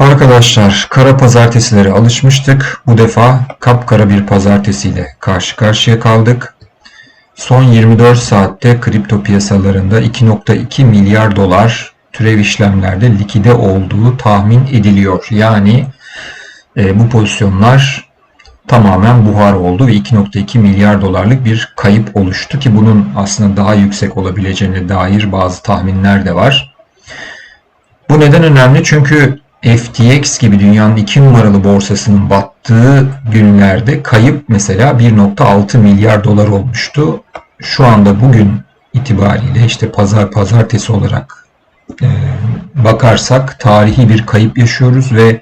Arkadaşlar kara pazartesilere alışmıştık. Bu defa kapkara bir pazartesiyle karşı karşıya kaldık. Son 24 saatte kripto piyasalarında 2.2 milyar dolar türev işlemlerde likide olduğu tahmin ediliyor. Yani e, bu pozisyonlar tamamen buhar oldu ve 2.2 milyar dolarlık bir kayıp oluştu ki bunun aslında daha yüksek olabileceğine dair bazı tahminler de var. Bu neden önemli? Çünkü FTX gibi dünyanın iki numaralı borsasının battığı günlerde kayıp mesela 1.6 milyar dolar olmuştu. Şu anda bugün itibariyle işte pazar pazartesi olarak e, bakarsak tarihi bir kayıp yaşıyoruz ve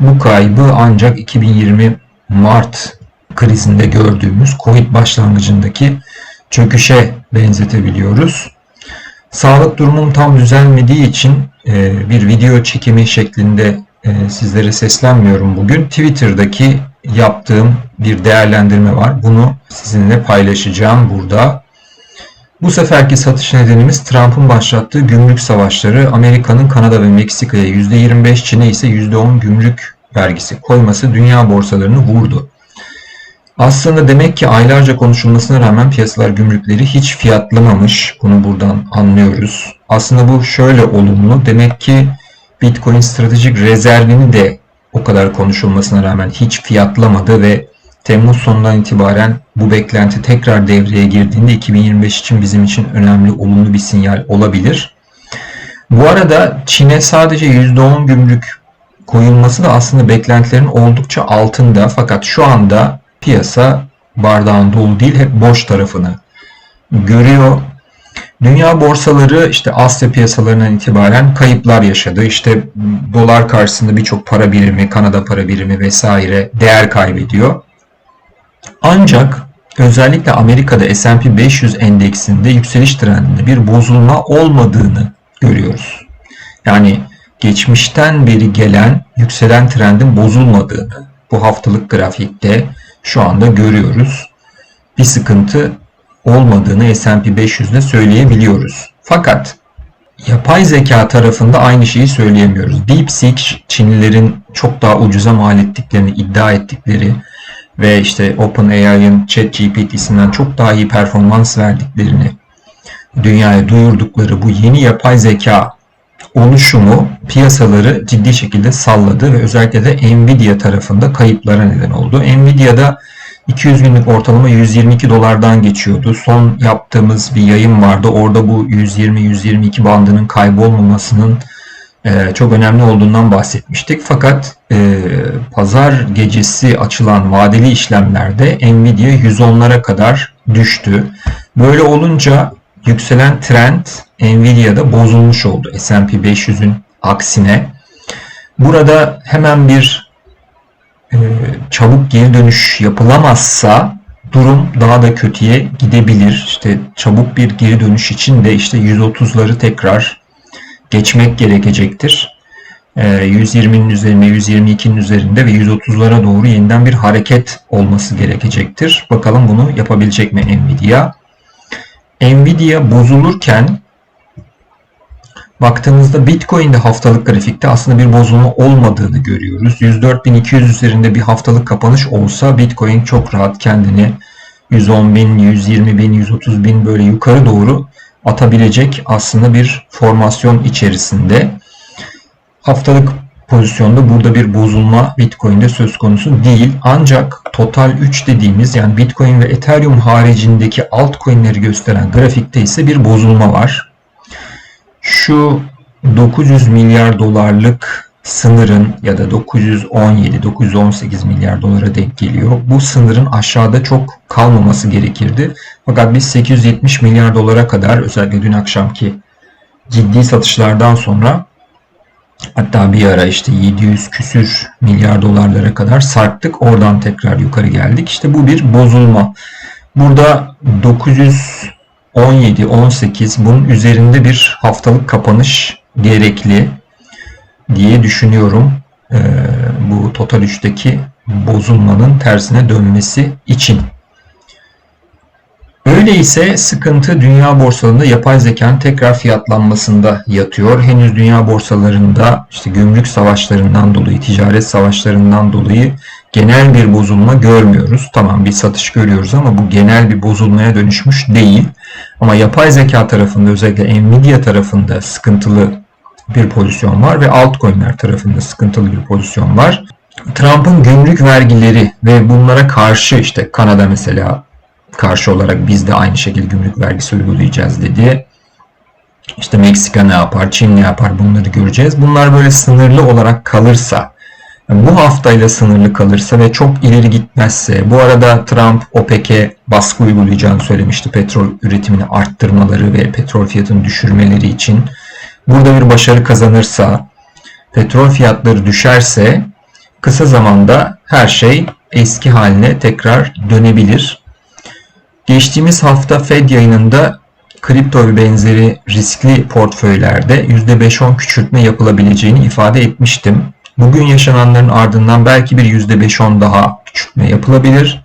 bu kaybı ancak 2020 Mart krizinde gördüğümüz Covid başlangıcındaki çöküşe benzetebiliyoruz. Sağlık durumum tam düzelmediği için bir video çekimi şeklinde e, sizlere seslenmiyorum bugün. Twitter'daki yaptığım bir değerlendirme var. Bunu sizinle paylaşacağım burada. Bu seferki satış nedenimiz Trump'ın başlattığı gümrük savaşları. Amerika'nın Kanada ve Meksika'ya %25, Çin'e ise %10 gümrük vergisi koyması dünya borsalarını vurdu. Aslında demek ki aylarca konuşulmasına rağmen piyasalar gümrükleri hiç fiyatlamamış. Bunu buradan anlıyoruz. Aslında bu şöyle olumlu. Demek ki Bitcoin stratejik rezervini de o kadar konuşulmasına rağmen hiç fiyatlamadı ve Temmuz sonundan itibaren bu beklenti tekrar devreye girdiğinde 2025 için bizim için önemli olumlu bir sinyal olabilir. Bu arada Çin'e sadece %10 gümrük koyulması da aslında beklentilerin oldukça altında fakat şu anda piyasa bardağın dolu değil hep boş tarafını görüyor. Dünya borsaları işte Asya piyasalarından itibaren kayıplar yaşadı. İşte dolar karşısında birçok para birimi, Kanada para birimi vesaire değer kaybediyor. Ancak özellikle Amerika'da S&P 500 endeksinde yükseliş trendinde bir bozulma olmadığını görüyoruz. Yani geçmişten beri gelen yükselen trendin bozulmadığını bu haftalık grafikte şu anda görüyoruz. Bir sıkıntı olmadığını S&P 500'de söyleyebiliyoruz. Fakat yapay zeka tarafında aynı şeyi söyleyemiyoruz. DeepSeek Çinlilerin çok daha ucuza mal ettiklerini iddia ettikleri ve işte OpenAI'ın ChatGPT'sinden çok daha iyi performans verdiklerini dünyaya duyurdukları bu yeni yapay zeka oluşumu piyasaları ciddi şekilde salladı ve özellikle de Nvidia tarafında kayıplara neden oldu. Nvidia'da 200 günlük ortalama 122 dolardan geçiyordu. Son yaptığımız bir yayın vardı. Orada bu 120-122 bandının kaybolmamasının e, çok önemli olduğundan bahsetmiştik. Fakat e, pazar gecesi açılan vadeli işlemlerde Nvidia 110'lara kadar düştü. Böyle olunca yükselen trend Nvidia'da bozulmuş oldu S&P 500'ün aksine. Burada hemen bir çabuk geri dönüş yapılamazsa durum daha da kötüye gidebilir. İşte çabuk bir geri dönüş için de işte 130'ları tekrar geçmek gerekecektir. 120'nin üzerine, 122'nin üzerinde ve 130'lara doğru yeniden bir hareket olması gerekecektir. Bakalım bunu yapabilecek mi Nvidia? Nvidia bozulurken baktığımızda Bitcoin'de haftalık grafikte aslında bir bozulma olmadığını görüyoruz. 104.200 üzerinde bir haftalık kapanış olsa Bitcoin çok rahat kendini 110.000, 120.000, 130.000 böyle yukarı doğru atabilecek aslında bir formasyon içerisinde. Haftalık pozisyonda burada bir bozulma Bitcoin'de söz konusu değil. Ancak total 3 dediğimiz yani Bitcoin ve Ethereum haricindeki altcoin'leri gösteren grafikte ise bir bozulma var. Şu 900 milyar dolarlık sınırın ya da 917-918 milyar dolara denk geliyor. Bu sınırın aşağıda çok kalmaması gerekirdi. Fakat biz 870 milyar dolara kadar özellikle dün akşamki ciddi satışlardan sonra Hatta bir ara işte 700 küsür milyar dolarlara kadar sarktık. Oradan tekrar yukarı geldik. İşte bu bir bozulma. Burada 917, 18 bunun üzerinde bir haftalık kapanış gerekli diye düşünüyorum. Ee, bu total 3'teki bozulmanın tersine dönmesi için. Öyleyse sıkıntı dünya borsalarında yapay zekanın tekrar fiyatlanmasında yatıyor. Henüz dünya borsalarında işte gümrük savaşlarından dolayı, ticaret savaşlarından dolayı genel bir bozulma görmüyoruz. Tamam bir satış görüyoruz ama bu genel bir bozulmaya dönüşmüş değil. Ama yapay zeka tarafında özellikle Nvidia tarafında sıkıntılı bir pozisyon var ve altcoin'ler tarafında sıkıntılı bir pozisyon var. Trump'ın gümrük vergileri ve bunlara karşı işte Kanada mesela karşı olarak biz de aynı şekilde gümrük vergisi uygulayacağız dedi. İşte Meksika ne yapar, Çin ne yapar bunları göreceğiz. Bunlar böyle sınırlı olarak kalırsa, bu haftayla sınırlı kalırsa ve çok ileri gitmezse, bu arada Trump OPEC'e baskı uygulayacağını söylemişti petrol üretimini arttırmaları ve petrol fiyatını düşürmeleri için. Burada bir başarı kazanırsa, petrol fiyatları düşerse kısa zamanda her şey eski haline tekrar dönebilir. Geçtiğimiz hafta Fed yayınında kripto ve benzeri riskli portföylerde %5-10 küçültme yapılabileceğini ifade etmiştim. Bugün yaşananların ardından belki bir %5-10 daha küçültme yapılabilir.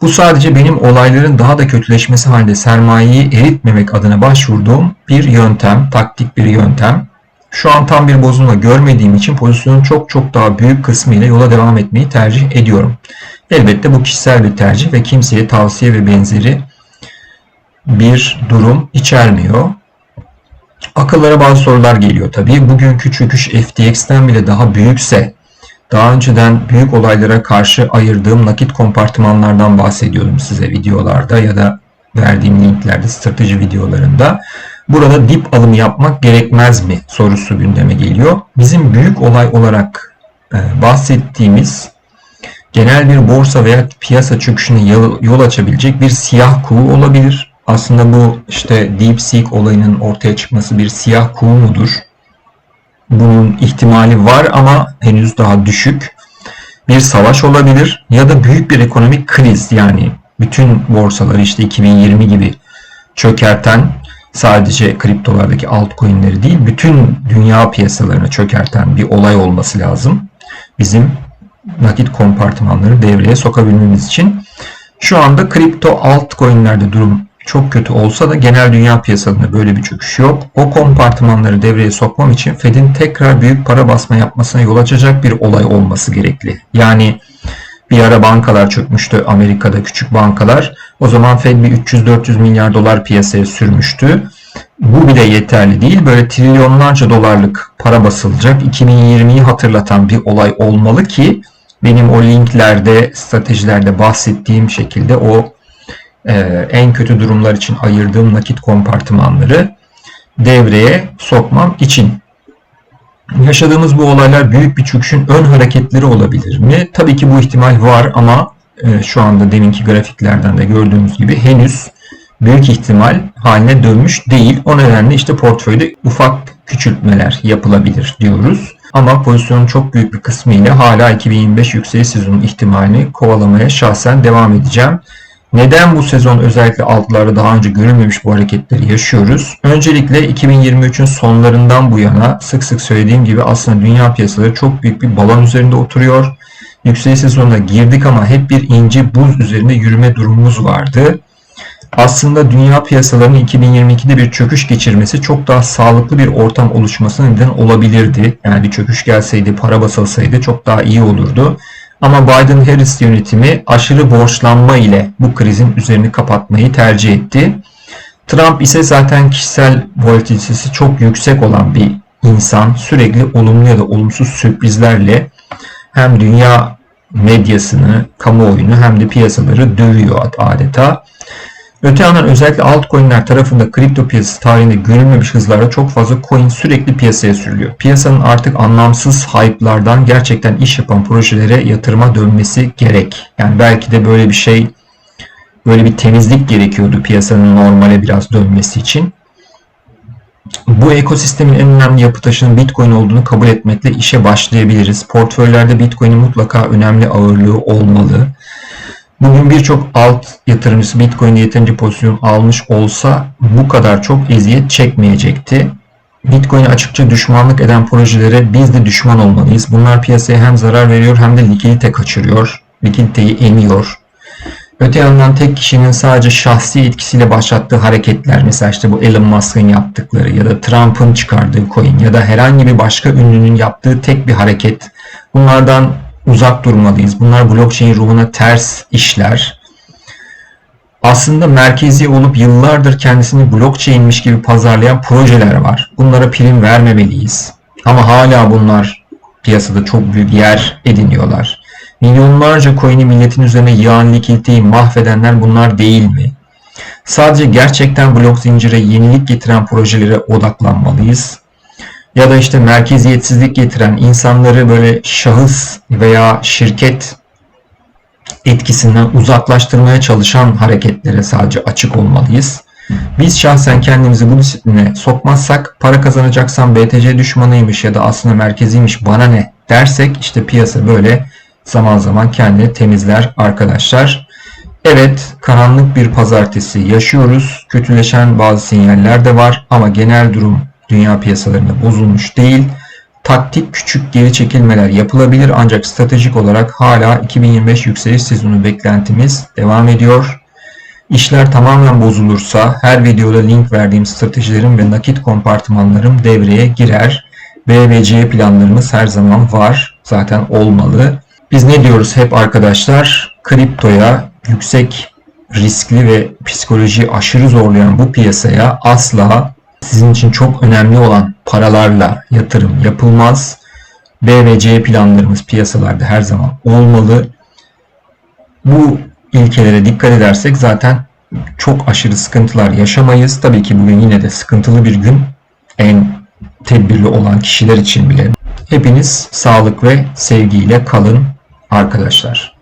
Bu sadece benim olayların daha da kötüleşmesi halinde sermayeyi eritmemek adına başvurduğum bir yöntem, taktik bir yöntem. Şu an tam bir bozulma görmediğim için pozisyonun çok çok daha büyük kısmı ile yola devam etmeyi tercih ediyorum. Elbette bu kişisel bir tercih ve kimseye tavsiye ve benzeri bir durum içermiyor. Akıllara bazı sorular geliyor tabii. Bugünkü çöküş FTX'ten bile daha büyükse daha önceden büyük olaylara karşı ayırdığım nakit kompartımanlardan bahsediyordum size videolarda ya da verdiğim linklerde strateji videolarında. Burada dip alım yapmak gerekmez mi sorusu gündeme geliyor. Bizim büyük olay olarak e, bahsettiğimiz genel bir borsa veya piyasa çöküşüne yol açabilecek bir siyah kuğu olabilir. Aslında bu işte DeepSeek olayının ortaya çıkması bir siyah kuğu mudur? Bunun ihtimali var ama henüz daha düşük. Bir savaş olabilir ya da büyük bir ekonomik kriz yani bütün borsaları işte 2020 gibi çökerten sadece kriptolardaki altcoin'leri değil bütün dünya piyasalarını çökerten bir olay olması lazım. Bizim nakit kompartımanları devreye sokabilmemiz için. Şu anda kripto altcoin'lerde durum çok kötü olsa da genel dünya piyasalarında böyle bir çöküş yok. O kompartımanları devreye sokmam için Fed'in tekrar büyük para basma yapmasına yol açacak bir olay olması gerekli. Yani bir ara bankalar çökmüştü Amerika'da küçük bankalar. O zaman Fed bir 300-400 milyar dolar piyasaya sürmüştü. Bu bile yeterli değil. Böyle trilyonlarca dolarlık para basılacak 2020'yi hatırlatan bir olay olmalı ki benim o linklerde, stratejilerde bahsettiğim şekilde o en kötü durumlar için ayırdığım nakit kompartımanları devreye sokmam için. Yaşadığımız bu olaylar büyük bir çöküşün ön hareketleri olabilir mi? Tabii ki bu ihtimal var ama e, şu anda deminki grafiklerden de gördüğümüz gibi henüz büyük ihtimal haline dönmüş değil. O nedenle işte portföyde ufak küçültmeler yapılabilir diyoruz. Ama pozisyonun çok büyük bir kısmı ile hala 2025 yükseliş sezonu ihtimalini kovalamaya şahsen devam edeceğim. Neden bu sezon özellikle altlarda daha önce görülmemiş bu hareketleri yaşıyoruz? Öncelikle 2023'ün sonlarından bu yana sık sık söylediğim gibi aslında dünya piyasaları çok büyük bir balon üzerinde oturuyor. Yükseliş sezonuna girdik ama hep bir ince buz üzerinde yürüme durumumuz vardı. Aslında dünya piyasalarının 2022'de bir çöküş geçirmesi çok daha sağlıklı bir ortam oluşmasına neden olabilirdi. Yani bir çöküş gelseydi, para basılsaydı çok daha iyi olurdu. Ama Biden-Harris yönetimi aşırı borçlanma ile bu krizin üzerini kapatmayı tercih etti. Trump ise zaten kişisel volatilitesi çok yüksek olan bir insan. Sürekli olumlu ya da olumsuz sürprizlerle hem dünya medyasını, kamuoyunu hem de piyasaları dövüyor adeta. Öte yandan özellikle altcoin'ler tarafında kripto piyasası tarihinde görülmemiş hızlarla çok fazla coin sürekli piyasaya sürülüyor. Piyasanın artık anlamsız hype'lardan gerçekten iş yapan projelere yatırıma dönmesi gerek. Yani belki de böyle bir şey böyle bir temizlik gerekiyordu piyasanın normale biraz dönmesi için. Bu ekosistemin en önemli yapı taşının Bitcoin olduğunu kabul etmekle işe başlayabiliriz. Portföylerde Bitcoin'in mutlaka önemli ağırlığı olmalı. Bugün birçok alt yatırımcısı Bitcoin'de yeterince pozisyon almış olsa bu kadar çok eziyet çekmeyecekti. Bitcoin'e açıkça düşmanlık eden projelere biz de düşman olmalıyız. Bunlar piyasaya hem zarar veriyor hem de likidite kaçırıyor. Likiditeyi emiyor. Öte yandan tek kişinin sadece şahsi etkisiyle başlattığı hareketler mesela işte bu Elon Musk'ın yaptıkları ya da Trump'ın çıkardığı coin ya da herhangi bir başka ünlünün yaptığı tek bir hareket bunlardan uzak durmalıyız. Bunlar blockchain ruhuna ters işler. Aslında merkezi olup yıllardır kendisini blockchain'miş gibi pazarlayan projeler var. Bunlara prim vermemeliyiz. Ama hala bunlar piyasada çok büyük yer ediniyorlar. Milyonlarca coin'i milletin üzerine yağan likiditeyi mahvedenler bunlar değil mi? Sadece gerçekten blok zincire yenilik getiren projelere odaklanmalıyız. Ya da işte merkeziyetsizlik getiren insanları böyle şahıs veya şirket etkisinden uzaklaştırmaya çalışan hareketlere sadece açık olmalıyız. Biz şahsen kendimizi bu disipline sokmazsak para kazanacaksan BTC düşmanıymış ya da aslında merkeziymiş bana ne dersek işte piyasa böyle zaman zaman kendini temizler arkadaşlar. Evet karanlık bir pazartesi yaşıyoruz. Kötüleşen bazı sinyaller de var ama genel durum dünya piyasalarında bozulmuş değil. Taktik küçük geri çekilmeler yapılabilir ancak stratejik olarak hala 2025 yükseliş sezonu beklentimiz devam ediyor. İşler tamamen bozulursa her videoda link verdiğim stratejilerim ve nakit kompartımanlarım devreye girer. B planlarımız her zaman var. Zaten olmalı. Biz ne diyoruz hep arkadaşlar? Kriptoya yüksek riskli ve psikolojiyi aşırı zorlayan bu piyasaya asla sizin için çok önemli olan paralarla yatırım yapılmaz. B ve C planlarımız piyasalarda her zaman olmalı. Bu ilkelere dikkat edersek zaten çok aşırı sıkıntılar yaşamayız. Tabii ki bugün yine de sıkıntılı bir gün. En tedbirli olan kişiler için bile. Hepiniz sağlık ve sevgiyle kalın arkadaşlar.